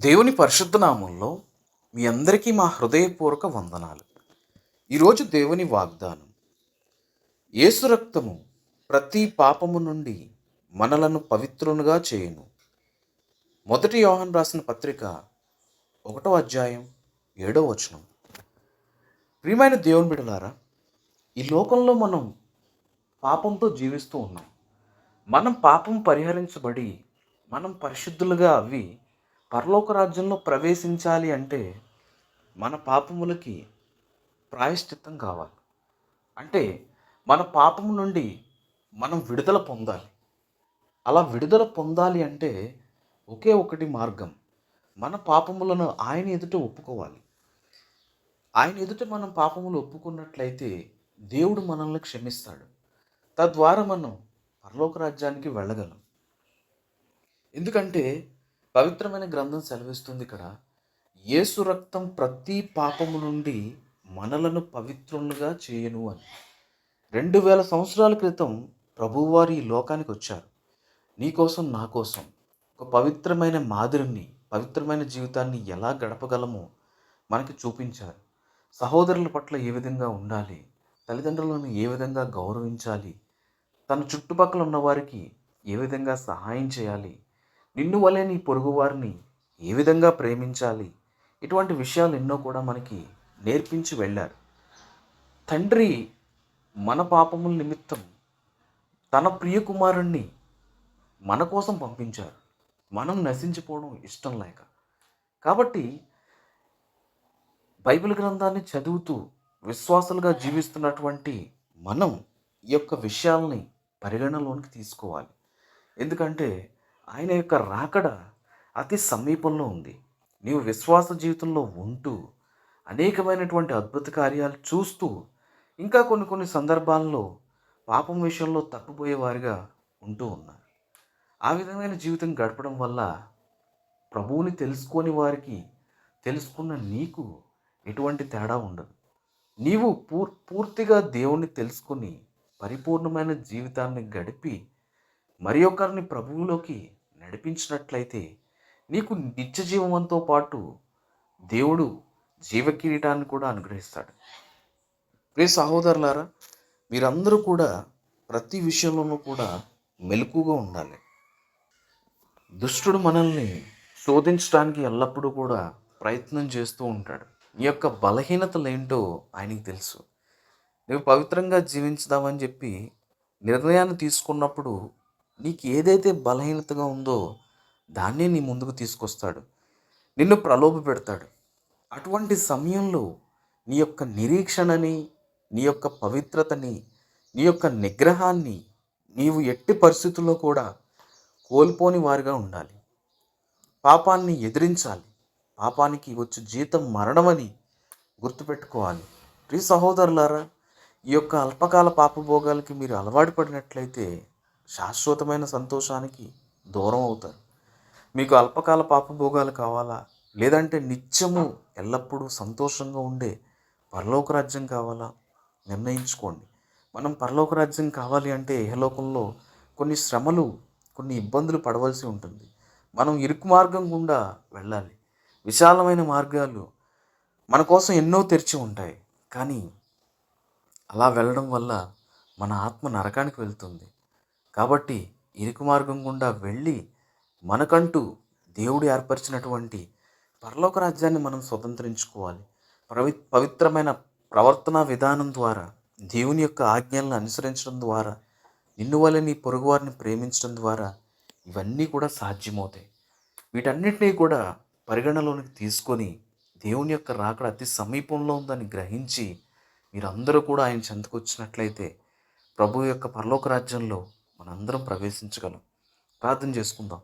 దేవుని పరిశుద్ధ నామంలో మీ అందరికీ మా హృదయపూర్వక వందనాలు. ఈరోజు దేవుని వాగ్దానం యేసు రక్తము ప్రతి పాపము నుండి మనలను పవిత్రునుగా చేయను. మొదటి యోహన్ రాసిన పత్రిక ఒకటో అధ్యాయం ఏడో వచనం. ప్రియమైన దేవుని బిడలారా ఈ లోకంలో మనం పాపంతో జీవిస్తూ ఉన్నాం. మనం పాపం పరిహరించబడి మనం పరిశుద్ధులుగా అవి పరలోక రాజ్యంలో ప్రవేశించాలి అంటే మన పాపములకి ప్రాయశ్చిత్తం కావాలి. అంటే మన పాపము నుండి మనం విడుదల పొందాలి. అలా విడుదల పొందాలి అంటే ఒకే ఒకటి మార్గం. మన పాపములను ఆయన ఎదుట ఒప్పుకోవాలి. ఆయన ఎదుట మనం పాపములు ఒప్పుకున్నట్లయితే దేవుడు మనల్ని క్షమిస్తాడు. తద్వారా మనం పరలోక రాజ్యానికి వెళ్ళగలం. ఎందుకంటే పవిత్రమైన గ్రంథం సెలవిస్తుంది ఇక్కడ. యేసు రక్తం ప్రతి పాపము నుండి మనలను పవిత్రులుగా చేయను అని. రెండు వేల సంవత్సరాల క్రితం ప్రభువారు ఈ లోకానికి వచ్చారు. నీకోసం నా కోసం ఒక పవిత్రమైన మాదిరిని పవిత్రమైన జీవితాన్ని ఎలా గడపగలమో మనకి చూపించారు. సహోదరుల పట్ల ఏ విధంగా ఉండాలి? తల్లిదండ్రులను ఏ విధంగా గౌరవించాలి? తన చుట్టుపక్కల ఉన్న వారికి ఏ విధంగా సహాయం చేయాలి? నిన్ను వలె నీ పొరుగువారిని ఏ విధంగా ప్రేమించాలి? ఇటువంటి విషయాలు ఎన్నో కూడా మనకి నేర్పించి వెళ్ళారు. తండ్రి మన పాపముల నిమిత్తం తన ప్రియకుమారుణ్ణి మన కోసం పంపించారు. మనం నశించిపోవడం ఇష్టం లేక. కాబట్టి బైబిల్ గ్రంథాన్ని చదువుతూ విశ్వాసులుగా జీవిస్తున్నటువంటి మనం ఈ యొక్క విషయాల్ని పరిగణలోనికి తీసుకోవాలి. ఎందుకంటే ఆయన యొక్క రాకడ అతి సమీపంలో ఉంది. నీవు విశ్వాస జీవితంలో ఉంటూ అనేకమైనటువంటి అద్భుత కార్యాలు చూస్తూ ఇంకా కొన్ని కొన్ని సందర్భాల్లో పాపం విషయంలో తప్పిపోయేవారిగా ఉంటూ ఉన్నారు. ఆ విధమైన జీవితం గడపడం వల్ల ప్రభువుని తెలుసుకొని వారికి తెలుసుకున్న నీకు ఎటువంటి తేడా ఉండదు. నీవు పూర్ పూర్తిగా దేవుణ్ణి తెలుసుకొని పరిపూర్ణమైన జీవితాన్ని గడిపి మరి ఒకరిని ప్రభువులోకి నడిపించినట్లయితే నీకు నిత్య జీవంతో పాటు దేవుడు జీవకిరీటాన్ని కూడా అనుగ్రహిస్తాడు. ప్రే సహోదరులారా మీరందరూ కూడా ప్రతి విషయంలోనూ కూడా మెలకుగా ఉండాలి. దుష్టుడు మనల్ని శోధించడానికి ఎల్లప్పుడూ కూడా ప్రయత్నం చేస్తూ ఉంటాడు. నీ యొక్క బలహీనతలు ఏంటో ఆయనకి తెలుసు. నువ్వు పవిత్రంగా జీవించుదామని చెప్పి నిర్ణయాన్ని తీసుకున్నప్పుడు నీకు ఏదైతే బలహీనతగా ఉందో దాన్నే నీ ముందుకు తీసుకొస్తాడు. నిన్ను ప్రలోభ పెడతాడు. అటువంటి సమయంలో నీ యొక్క నిరీక్షణని నీ యొక్క పవిత్రతని నీ యొక్క నిగ్రహాన్ని నీవు ఎట్టి పరిస్థితుల్లో కూడా కోల్పోని వారిగా ఉండాలి. పాపాన్ని ఎదిరించాలి. పాపానికి వచ్చే జీతం మరణమని గుర్తుపెట్టుకోవాలి. ప్రియ సహోదరులారా ఈ యొక్క అల్పకాల పాపభోగాలకి మీరు అలవాటు పడినట్లయితే శాశ్వతమైన సంతోషానికి దూరం అవుతారు. మీకు అల్పకాల పాపభోగాలు కావాలా? లేదంటే నిత్యము ఎల్లప్పుడూ సంతోషంగా ఉండే పరలోక రాజ్యం కావాలా? నిర్ణయించుకోండి. మనం పరలోక రాజ్యం కావాలి అంటే ఇహలోకంలో కొన్ని శ్రమలు కొన్ని ఇబ్బందులు పడవలసి ఉంటుంది. మనం ఇరుకు మార్గం గుండా వెళ్ళాలి. విశాలమైన మార్గాలు మన కోసం ఎన్నో తెరిచి ఉంటాయి. కానీ అలా వెళ్ళడం వల్ల మన ఆత్మ నరకానికి వెళ్తుంది. కాబట్టి ఇరుకు మార్గం గుండా వెళ్ళి మనకంటూ దేవుడు ఏర్పరిచినటువంటి పరలోక రాజ్యాన్ని మనం స్వతంత్రించుకోవాలి. పవి పవిత్రమైన ప్రవర్తన విధానం ద్వారా దేవుని యొక్క ఆజ్ఞలను అనుసరించడం ద్వారా నిన్ను వల్ల నీ పొరుగువారిని ప్రేమించడం ద్వారా ఇవన్నీ కూడా సాధ్యమవుతాయి. వీటన్నిటినీ కూడా పరిగణలోనికి తీసుకొని దేవుని యొక్క రాకడ అతి సమీపంలో ఉందని గ్రహించి మీరందరూ కూడా ఆయన చెంతకొచ్చినట్లయితే ప్రభు యొక్క పరలోక రాజ్యంలో మనందరం ప్రవేశించగలం. ప్రార్థన చేసుకుందాం.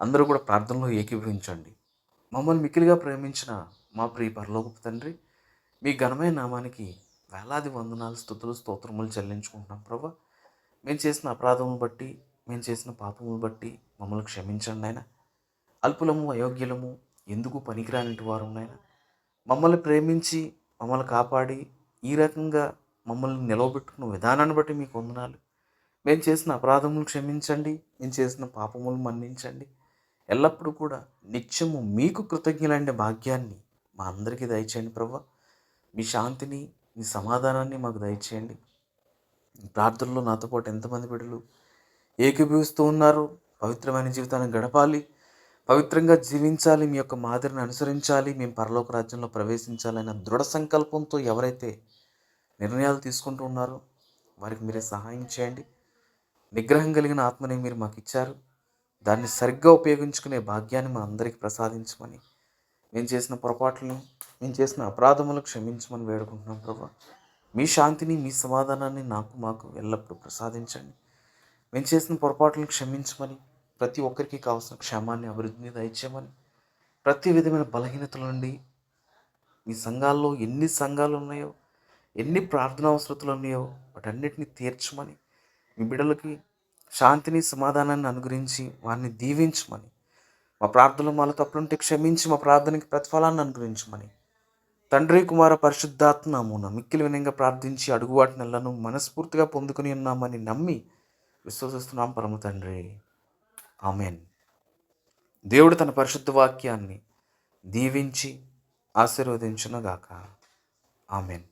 అందరూ కూడా ప్రార్థనలో ఏకీభవించండి. మమ్మల్ని మిక్కిలిగా ప్రేమించిన మా ప్రియ పరలోకపు తండ్రి మీ ఘనమైన నామానికి వేలాది వందనాలు స్థుతులు స్తోత్రములు చెల్లించుకుంటున్నాం ప్రభా. మేము చేసిన అపరాధములు బట్టి మేము చేసిన పాపములు బట్టి మమ్మల్ని క్షమించండి ఆయన అల్పులము అయోగ్యులము ఎందుకు పనికిరానిటి వారు నాయన? మమ్మల్ని ప్రేమించి మమ్మల్ని కాపాడి ఈ రకంగా మమ్మల్ని నిలవబెట్టుకున్న విధానాన్ని బట్టి మీకు వందనాలు. మేము చేసిన అపరాధములు క్షమించండి మేము చేసిన పాపములు మన్నించండి. ఎల్లప్పుడూ కూడా నిత్యము మీకు కృతజ్ఞులైన భాగ్యాన్ని మా అందరికీ దయచేయండి ప్రభు. మీ శాంతిని మీ సమాధానాన్ని మాకు దయచేయండి. ప్రార్థనలో నాతో పాటు ఎంతమంది బిడ్డలు ఏకీభవిస్తూ ఉన్నారు పవిత్రమైన జీవితాన్ని గడపాలి పవిత్రంగా జీవించాలి మీ యొక్క మాదిరిని అనుసరించాలి మేము పరలోక రాజ్యంలో ప్రవేశించాలన్న దృఢ సంకల్పంతో ఎవరైతే నిర్ణయాలు తీసుకుంటూ ఉన్నారో వారికి మీరే సహాయం చేయండి. నిగ్రహం కలిగిన ఆత్మని మీరు మాకు ఇచ్చారు దాన్ని సరిగ్గా ఉపయోగించుకునే భాగ్యాన్ని మా అందరికీ ప్రసాదించమని. మేము చేసిన పొరపాట్లను మేము చేసిన అపరాధములు క్షమించమని వేడుకుంటున్నాం ప్రభా. మీ శాంతిని మీ సమాధానాన్ని నాకు మాకు ఎల్లప్పుడూ ప్రసాదించండి. మేము చేసిన పొరపాట్లను క్షమించమని ప్రతి ఒక్కరికి కావాల్సిన క్షేమాన్ని అభివృద్ధిని దయచేయమని ప్రతి విధమైన బలహీనతల నుండి మీ సంఘాల్లో ఎన్ని సంఘాలు ఉన్నాయో ఎన్ని ప్రార్థనా అవసరతలు ఉన్నాయో వాటన్నిటిని తీర్చమని మీ బిడ్డలకి శాంతిని సమాధానాన్ని అనుగ్రహించి వారిని దీవించమని మా ప్రార్థనలు మాలో తప్పులుంటే క్షమించి మా ప్రార్థనకి ప్రతిఫలాన్ని అనుగ్రహించమని. తండ్రి కుమార పరిశుద్ధాత్మ మిక్కిలి వినంగా ప్రార్థించి అడుగువాటి నెలను మనస్ఫూర్తిగా పొందుకుని ఉన్నామని నమ్మి విశ్వసిస్తున్నాం పరమ తండ్రి. ఆమెన్. దేవుడు తన పరిశుద్ధ వాక్యాన్ని దీవించి ఆశీర్వదించునుగాక. ఆమెన్.